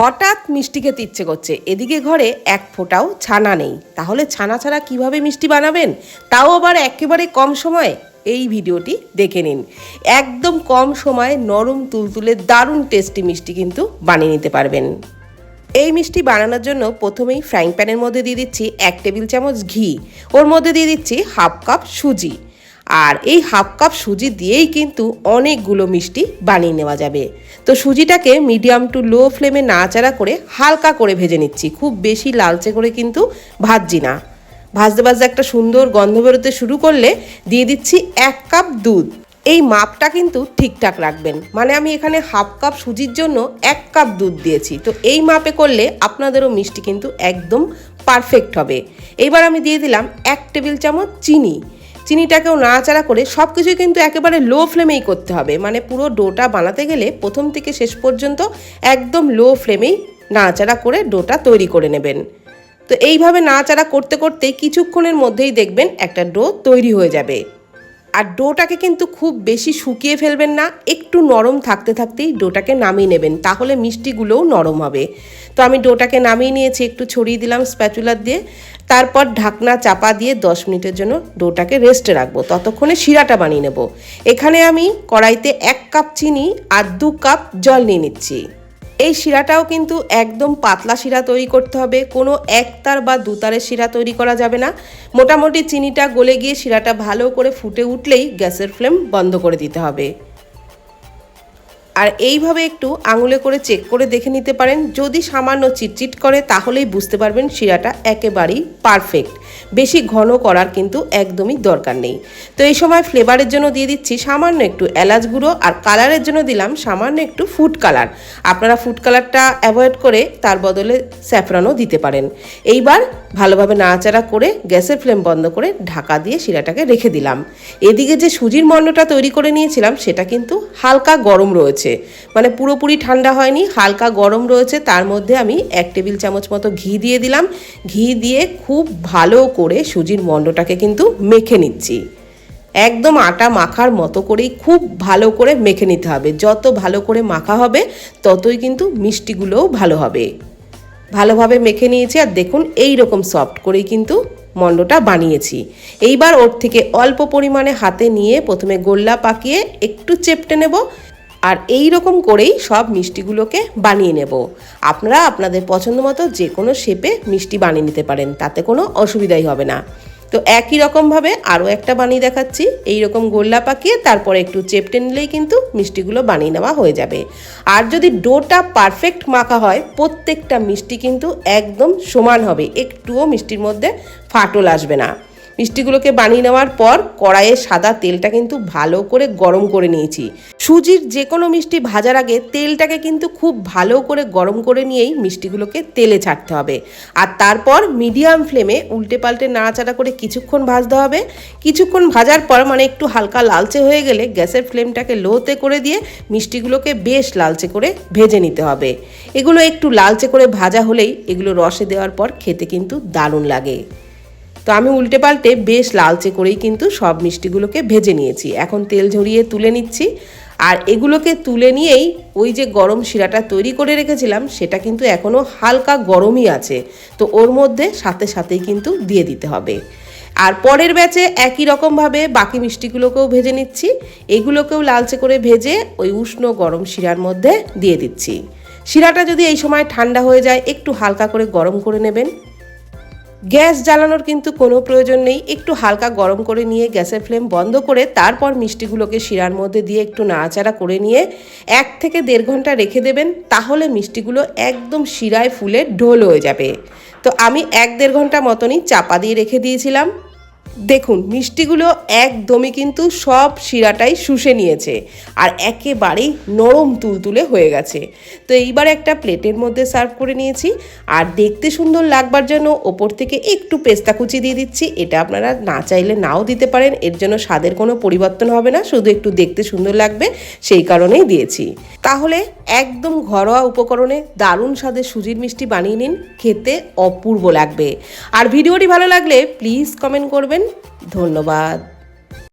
হঠাৎ মিষ্টি খেতে ইচ্ছে করছে। এদিকে ঘরে এক ফোঁটাও ছানা নেই। তাহলে ছানা ছাড়া কীভাবে মিষ্টি বানাবেন? তাও আবার একেবারে কম সময়ে? এই ভিডিওটি দেখে নিন। একদম কম সময়ে নরম তুলতুলে দারুণ টেস্টি মিষ্টি কিন্তু বানিয়ে নিতে পারবেন। এই মিষ্টি বানানোর জন্য প্রথমেই ফ্রাইং প্যানের মধ্যে দিয়ে দিচ্ছি এক টেবিল চামচ ঘি। ওর মধ্যে দিয়ে দিচ্ছি হাফ কাপ সুজি। আর এই হাফ কাপ সুজি দিয়েই কিন্তু অনেকগুলো মিষ্টি বানিয়ে নেওয়া যাবে। তো সুজিটাকে মিডিয়াম টু লো ফ্লেমে নাড়াচাড়া করে হালকা করে ভেজে নিচ্ছি। খুব বেশি লালচে করে কিন্তু ভাজছি না। ভাজতে ভাজতে একটা সুন্দর গন্ধ বেরোতে শুরু করলে দিয়ে দিচ্ছি এক কাপ দুধ। এই মাপটা কিন্তু ঠিকঠাক রাখবেন। মানে আমি এখানে হাফ কাপ সুজির জন্য এক কাপ দুধ দিয়েছি। তো এই মাপে করলে আপনাদেরও মিষ্টি কিন্তু একদম পারফেক্ট হবে। এবার আমি দিয়ে দিলাম এক টেবিল চামচ চিনি। চিনিটাকেও নাড়াচাড়া করে সব কিছুই কিন্তু একেবারে লো ফ্লেমেই করতে হবে। মানে পুরো ডোটা বানাতে গেলে প্রথম থেকে শেষ পর্যন্ত একদম লো ফ্লেমেই নাড়াচাড়া করে ডোটা তৈরি করে নেবেন। তো এইভাবে নাড়াচাড়া করতে করতে কিছুক্ষণের মধ্যেই দেখবেন একটা ডো তৈরি হয়ে যাবে। আর ডোটাকে কিন্তু খুব বেশি শুকিয়ে ফেলবেন না, একটু নরম থাকতে থাকতেই ডোটাকে নামিয়ে নেবেন, তাহলে মিষ্টিগুলোও নরম হবে। তো আমি ডোটাকে নামিয়ে নিয়েছি, একটু ছড়িয়ে দিলাম স্প্যাচুলার দিয়ে, তারপর ঢাকনা চাপা দিয়ে দশ মিনিটের জন্য ডোটাকে রেস্টে রাখব, ততক্ষণে শিরাটা বানিয়ে নেব। এখানে আমি কড়াইতে এক কাপ চিনি আর দু কাপ জল নিয়ে নিচ্ছি। এই শিরাটাও কিন্তু একদম পাতলা শিরা তৈরি করতে হবে। কোনো একতার বা দুতারের শিরা তৈরি করা যাবে না। মোটামুটি চিনিটা গলে গিয়ে শিরাটা ভালো করে ফুটে উঠলেই গ্যাসের ফ্লেম বন্ধ করে দিতে হবে। আর এইভাবে একটু আঙুলে করে চেক করে দেখে নিতে পারেন। যদি সামান্য চিটচিট করে, তাহলেই বুঝতে পারবেন শিরাটা একেবারেই পারফেক্ট বেশি ঘন করার কিন্তু একদমই দরকার নেই। তো এই সময় ফ্লেভারের জন্য দিয়ে দিচ্ছি সামান্য একটু এলাচ গুঁড়ো আর কালারের জন্য দিলাম সামান্য একটু ফুড কালার আপনারা ফুড কালারটা অ্যাভয়েড করে তার বদলে স্যাফরানও দিতে পারেন। এইবার ভালোভাবে নাড়াচাড়া করে গ্যাসের ফ্লেম বন্ধ করে ঢাকা দিয়ে শিরাটাকে রেখে দিলাম। এদিকে যে সুজির মণ্ডটা তৈরি করে নিয়েছিলাম, সেটা কিন্তু হালকা গরম রয়েছে। মানে পুরোপুরি ঠান্ডা হয়নি, হালকা গরম রয়েছে, তার মধ্যে আমি এক টেবিল চামচ মতো ঘি দিয়ে দিলাম। ঘি দিয়ে খুব ভালো করে সুজির মণ্ডটাকে কিন্তু মেখে নিচ্ছি। একদম আটা মাখার মতো করেই খুব ভালো করে মেখে নিতে হবে। যত ভালো করে মাখা হবে, ততই কিন্তু মিষ্টিগুলোও ভালো হবে। ভালোভাবে মেখে নিয়েছি আর দেখুন এই রকম সফট করেই কিন্তু মণ্ডটা বানিয়েছি। এইবার ওর থেকে অল্প পরিমাণে হাতে নিয়ে প্রথমে গোল্লা পাকিয়ে একটু চেপটে নেব। আর এই রকম করেই সব মিষ্টিগুলোকে বানিয়ে নেব। আপনারা আপনাদের পছন্দ মতো যে কোনো শেপে মিষ্টি বানিয়ে নিতে পারেন, তাতে কোনো অসুবিধাই হবে না। তো একই রকমভাবে আরও একটা বানিয়ে দেখাচ্ছি। এই রকম গোল্লা পাকিয়ে তারপরে একটু চেপটে নিলেই কিন্তু মিষ্টিগুলো বানিয়ে নেওয়া হয়ে যাবে। আর যদি ডোটা পারফেক্ট মাখা হয়, প্রত্যেকটা মিষ্টি কিন্তু একদম সমান হবে, একটুও মিষ্টির মধ্যে ফাটল আসবে না। মিষ্টিগুলোকে বানিয়ে নেওয়ার পর কড়াইয়ে সাদা তেলটা কিন্তু ভালো করে গরম করে নিয়েছি। সুজির যে কোনো মিষ্টি ভাজার আগে তেলটাকে কিন্তু খুব ভালো করে গরম করে নিয়েই মিষ্টিগুলোকে তেলে ছাড়তে হবে। আর তারপর মিডিয়াম ফ্লেমে উল্টে পাল্টে নাড়াচাড়া করে কিছুক্ষণ ভাজতে হবে। কিছুক্ষণ ভাজার পর মানে একটু হালকা লালচে হয়ে গেলে গ্যাসের ফ্লেমটাকে লোতে করে দিয়ে মিষ্টিগুলোকে বেশ লালচে করে ভেজে নিতে হবে। এগুলো একটু লালচে করে ভাজা হলেই এগুলো রসে দেওয়ার পর খেতে কিন্তু দারুণ লাগে। তো আমি উল্টে পাল্টে বেশ লালচে করেই কিন্তু সব মিষ্টিগুলোকে ভেজে নিয়েছি। এখন তেল ঝরিয়ে তুলে নিচ্ছি। আর এগুলোকে তুলে নিয়েই ওই যে গরম শিরাটা তৈরি করে রেখেছিলাম, সেটা কিন্তু এখনও হালকা গরমই আছে। তো ওর মধ্যে সাথে সাথেই কিন্তু দিয়ে দিতে হবে। আর পরের ব্যাচে একই রকমভাবে বাকি মিষ্টিগুলোকেও ভেজে নিচ্ছি। এগুলোকেও লালচে করে ভেজে ওই উষ্ণ গরম শিরার মধ্যে দিয়ে দিচ্ছি। শিরাটা যদি এই সময় ঠান্ডা হয়ে যায়, একটু হালকা করে গরম করে নেবেন। গ্যাস জ্বালানোর কিন্তু কোনো প্রয়োজন নেই। একটু হালকা গরম করে নিয়ে গ্যাসের ফ্লেম বন্ধ করে তারপর মিষ্টিগুলোকে শিরার মধ্যে দিয়ে একটু নাড়াচাড়া করে নিয়ে এক থেকে দেড় ঘণ্টা রেখে দেবেন, তাহলে মিষ্টিগুলো একদম শিরায় ফুলে ঢোল হয়ে যাবে। তো আমি এক দেড় ঘণ্টা মতনই চাপা দিয়ে রেখে দিয়েছিলাম। দেখুন, মিষ্টিগুলো একদমই কিন্তু সব শিরাটাই শুষে নিয়েছে আর একেবারেই নরম তুলতুলে হয়ে গেছে। তো এইবার একটা প্লেটের মধ্যে সার্ভ করে নিয়েছি আর দেখতে সুন্দর লাগবার জন্য ওপর থেকে একটু পেস্তা কুচি দিয়ে দিচ্ছি। এটা আপনারা না চাইলে নাও দিতে পারেন, এর জন্য স্বাদের কোনো পরিবর্তন হবে না, শুধু একটু দেখতে সুন্দর লাগবে, সেই কারণেই দিয়েছি। তাহলে একদম ঘরোয়া উপকরণে দারুণ স্বাদের সুজির মিষ্টি বানিয়ে নিন, খেতে অপূর্ব লাগবে। আর ভিডিওটি ভালো লাগলে প্লিজ কমেন্ট করবেন ধন্যবাদ।